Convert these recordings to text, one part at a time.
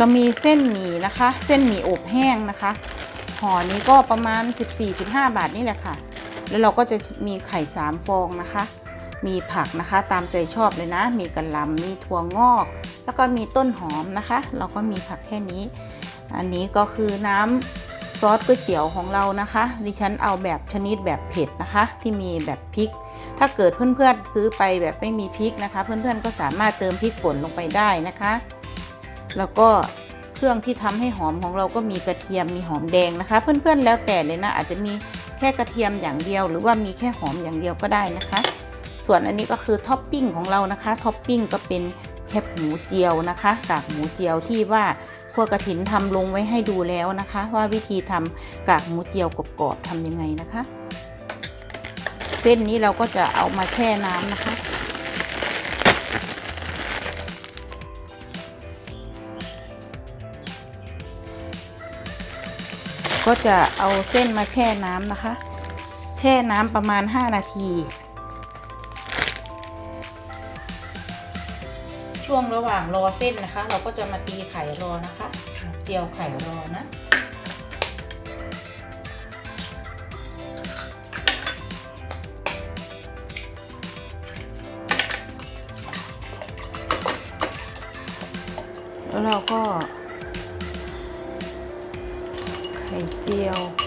เรามีเส้นหมี่นะคะ เส้นหมี่อบแห้งนะคะห่อนี้ก็ประมาณ 14-15 บาทนี่แหละค่ะ แล้วเราก็จะมีไข่3ฟองนะคะ มีผักนะคะตามใจชอบเลยนะ มีกระหล่ำมีถั่วงอก แล้วก็มีต้นหอมนะคะ เราก็มีผักแค่นี้ อันนี้ก็คือน้ำซอสก๋วยเตี๋ยวของเรานะคะ ดิฉันเอาแบบชนิดแบบเผ็ดนะคะ ที่มีแบบพริก ถ้าเกิดเพื่อนๆซื้อไปแบบไม่มีพริกนะคะ เพื่อนๆก็สามารถเติมพริกป่นลงไปได้นะคะ แล้วก็เครื่องที่ทำให้หอมของเราก็มีกระเทียมมีหอมแดงนะคะ เพื่อนๆแล้วแต่เลยนะ อาจจะมีแค่กระเทียมอย่างเดียว หรือว่ามีแค่หอมอย่างเดียวก็ได้นะคะ ส่วนอันนี้ก็คือท็อปปิ้งของเรานะคะท็อปปิ้งก็เป็นแคบหมูเจียวนะคะกากหมูเจียวที่ว่าพวกกระถินทำลงไว้ให้ดูแล้วนะคะ ว่าวิธีทำกากหมูเจียวกรอบๆทำยังไงนะคะ เส้นนี้เราก็จะเอามาแช่น้ำนะคะ ก็จะเอาเส้นมาแช่น้ำนะคะ แช่น้ำประมาณ 5 นาที ช่วงระหว่างรอเส้นนะคะ เราก็จะมาตีไข่รอนะคะ เจียวไข่รอนะแล้วเราก็ ไ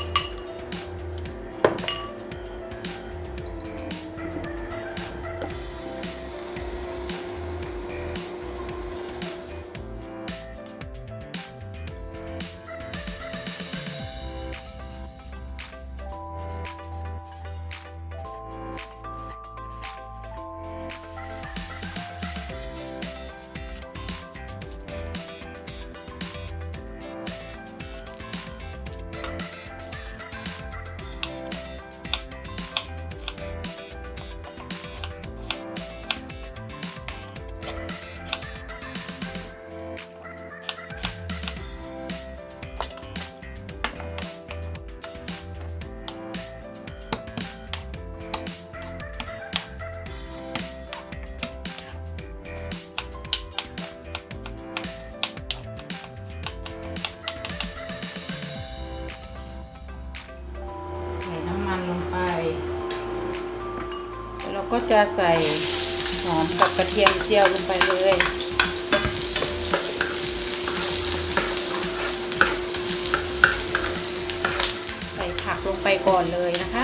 ก็จะใส่หอมกับกระเทียมเจียวลงไปเลยใส่ผักลงไปก่อนเลยนะคะ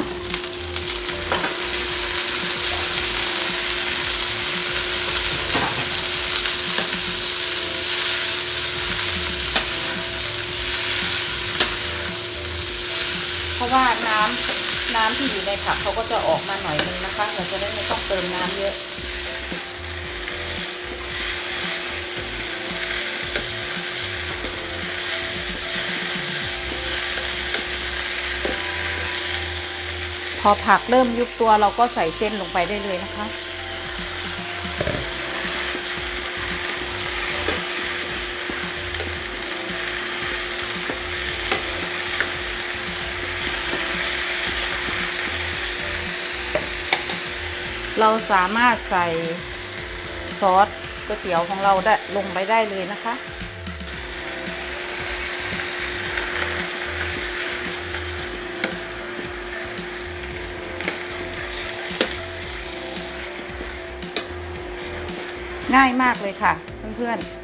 เพราะว่าน้ำ น้ำที่อยู่ในผักเขาก็จะออกมาหน่อยนึงนะคะ เราจะได้ไม่ต้องเติมน้ำเยอะพอผักเริ่มยุบตัวเราก็ใส่เส้นลงไปได้เลยนะคะ เราสามารถใส่ซอสก๋วยเตี๋ยวของเราได้ลงไปได้เลยนะคะ ง่ายมากเลยค่ะเพื่อนๆ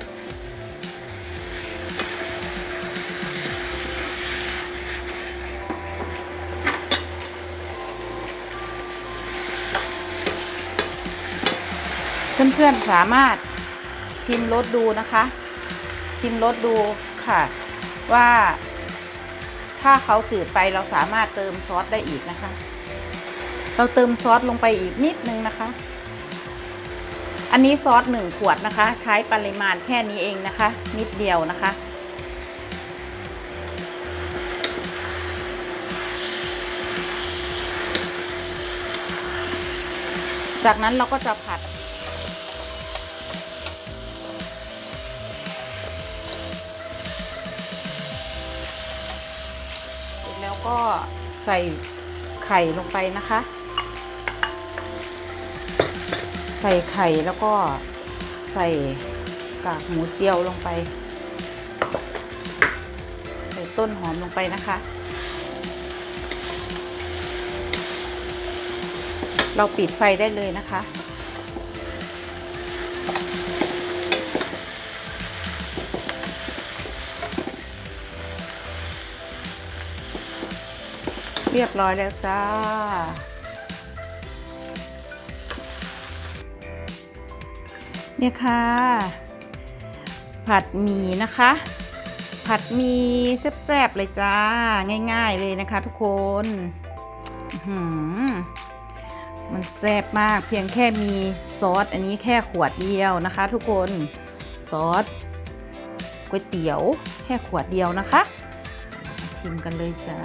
เพื่อนๆสามารถชิมรสดูนะคะ ชิมรสดูค่ะ ว่าถ้าเขาจืดไปเราสามารถเติมซอสได้อีกนะคะ เราเติมซอสลงไปอีกนิดนึงนะคะ อันนี้ซอสหนึ่งขวดนะคะ ใช้ปริมาณแค่นี้เองนะคะ นิดเดียวนะคะจากนั้นเราก็จะผัด ก็ใส่ไข่ลงไปนะคะ ใส่ไข่แล้วก็ใส่กากหมูเจียวลงไป ใส่ต้นหอมลงไปนะคะ เราปิดไฟได้เลยนะคะ เรียบร้อยแล้วจ้า เนี่ยค่ะ ผัดหมี่นะคะ ผัดหมี่แซ่บๆเลยจ้า ง่าย ๆเลยนะคะทุกคนมันแซ่บมากเพียงแค่มีซอสอันนี้แค่ขวดเดียวนะคะ ทุกคนซอสก๋วยเตี๋ยวแค่ขวดเดียวนะคะมาชิมกันเลยจ้า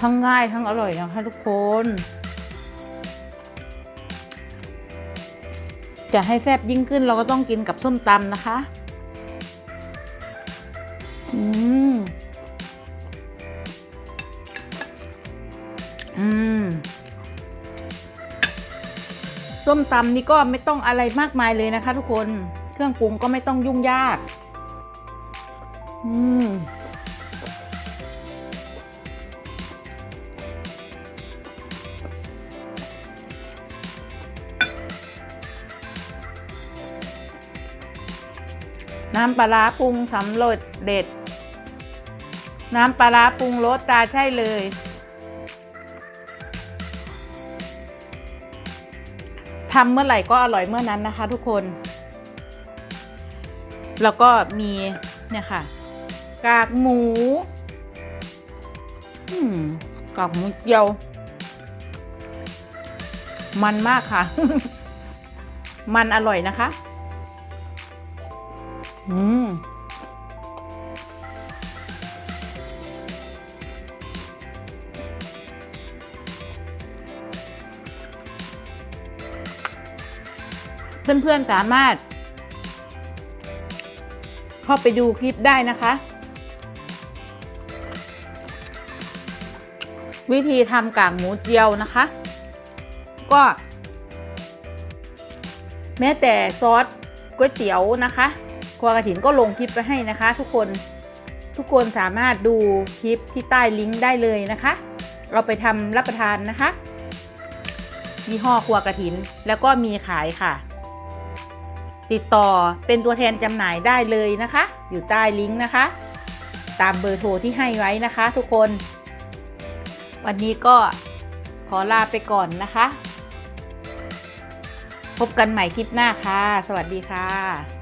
ทั้งง่ายทั้งอร่อยนะคะทุกคน จะให้แซ่บยิ่งขึ้นเราก็ต้องกินกับส้มตำนะคะ อืม อืม ส้มตำนี่ก็ไม่ต้องอะไรมากมายเลยนะคะทุกคน เครื่องปรุงก็ไม่ต้องยุ่งยาก อืมน้ำปลาร้าปรุงสำร็จเด็ด น้ำปลาร้าปรุงรสตาใช่เลย ทำเมื่อไหร่ก็อร่อยเมื่อนั้นนะคะทุกคน แล้วก็มีเนี่ยค่ะ กากหมูอืมกากหมูเจียว มันมากค่ะ มันอร่อยนะคะ อืมเพื่อนๆสามารถ เข้าไปดูคลิปได้นะคะ วิธีทำกากหมูเจียวนะคะ ก็ แม้แต่ซอสก๋วยเตี๋ยวนะคะครัวกระถินก็ลงคลิปไปให้นะคะ ทุกคนทุกคนสามารถดูคลิปที่ใต้ลิงก์ได้เลยนะคะ เราไปทำรับประทานนะคะยี่ห้อครัวกระถินแล้วก็มีขายค่ะ ติดต่อเป็นตัวแทนจำหน่ายได้เลยนะคะ อยู่ใต้ลิงก์นะคะ ตามเบอร์โทรที่ให้ไว้นะคะ ทุกคน วันนี้ก็ขอลาไปก่อนนะคะ พบกันใหม่คลิปหน้าค่ะ สวัสดีค่ะ